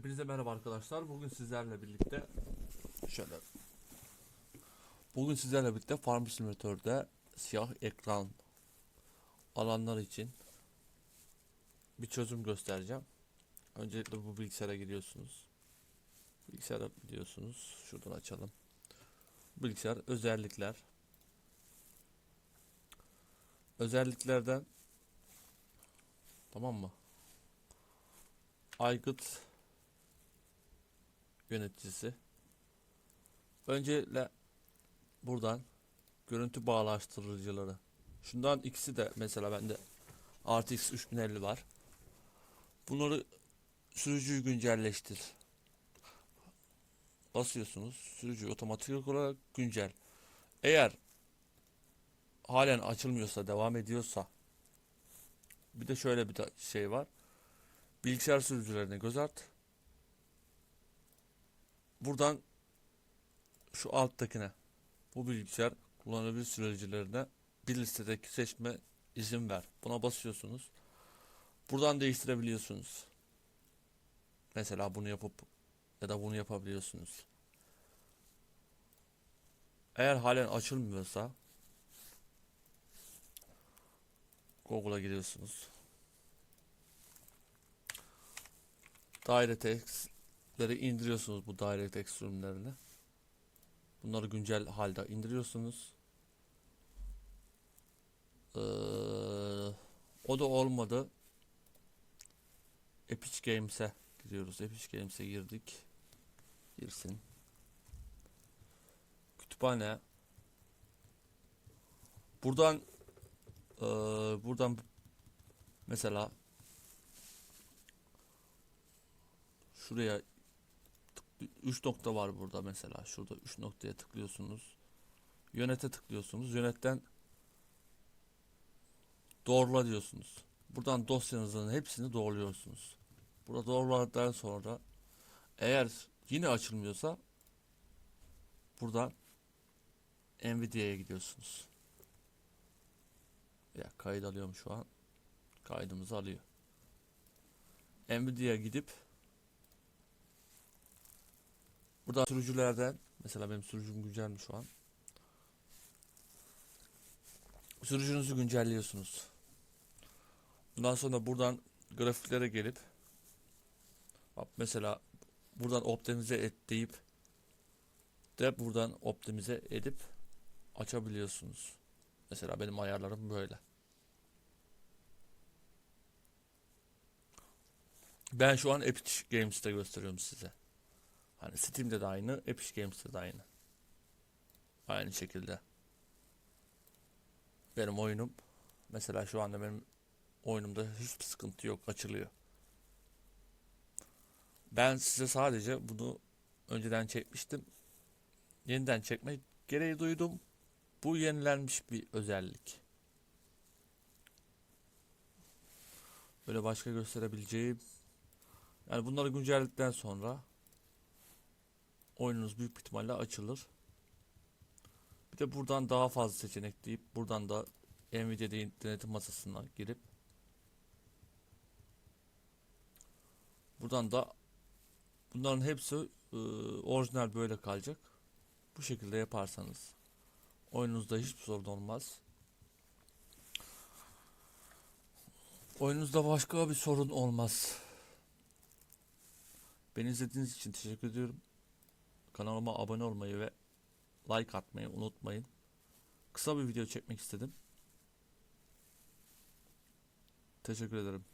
Hepinize merhaba arkadaşlar. Bugün sizlerle birlikte şöyle Bugün sizlerle birlikte Farm Simulator'da siyah ekran alanlar için bir çözüm göstereceğim. Öncelikle bu bilgisayara giriyorsunuz. Bilgisayara gidiyorsunuz. Şuradan açalım. Bilgisayar özellikler. Özelliklerden tamam mı? Aygıt yöneticisi. Öncelikle buradan görüntü bağlaştırıcıları. Şundan ikisi de mesela bende RTX 3050 var. Bunları sürücüyü güncelleştir. Basıyorsunuz. Sürücü otomatik olarak güncel. Eğer halen açılmıyorsa, devam ediyorsa bir de şöyle bir şey var. Bilgisayar sürücülerine göz at. Buradan şu alttakine bu bilgisayar kullanılabilir sürücülerine bir listedeki seçme izin ver. Buna basıyorsunuz. Buradan değiştirebiliyorsunuz. Mesela bunu yapıp ya da bunu yapabiliyorsunuz. Eğer halen açılmıyorsa Google'a giriyorsunuz. DirectX'leri indiriyorsunuz bu DirectX sürümlerini. Bunları güncel halde indiriyorsunuz. Ee, o da olmadı. Epic Games'e giriyoruz. Epic Games'e girdik. Girsin. Kütüphane. Buradan ee, buradan mesela şuraya 3 nokta var burada mesela. Şurada 3 noktaya tıklıyorsunuz. Yönete tıklıyorsunuz. Yönetten doğrula diyorsunuz. Buradan dosyanızın hepsini doğruluyorsunuz. Burada doğruladıktan sonra eğer yine açılmıyorsa buradan Nvidia'ya gidiyorsunuz. Ya kayıt alıyorum şu an. Kaydımızı alıyor. Nvidia'ya gidip Burada sürücülerden mesela benim sürücüm güncelmiş şu an. Sürücünüzü güncelliyorsunuz. Bundan sonra buradan grafiklere gelip mesela buradan optimize et deyip de buradan optimize edip açabiliyorsunuz. Mesela benim ayarlarım böyle. Ben şu an Epic Games'te gösteriyorum size. Hani Steam'de de aynı, Epic Games'te de aynı. Aynı şekilde. Benim oyunum mesela şu anda benim oyunumda hiçbir sıkıntı yok, açılıyor. Ben size sadece bunu önceden çekmiştim. Yeniden çekme gereği duydum. Bu yenilenmiş bir özellik. Böyle başka gösterebileceğim. Yani bunları güncelledikten sonra oyununuz büyük ihtimalle açılır. Bir de buradan daha fazla seçenek deyip buradan da Nvidia denetim masasına girip buradan da bunların hepsi e, orijinal böyle kalacak. Bu şekilde yaparsanız oyununuzda hiçbir sorun olmaz. Oyununuzda başka bir sorun olmaz. Beni izlediğiniz için teşekkür ediyorum. Kanalıma abone olmayı ve like atmayı unutmayın. Kısa bir video çekmek istedim. Teşekkür ederim.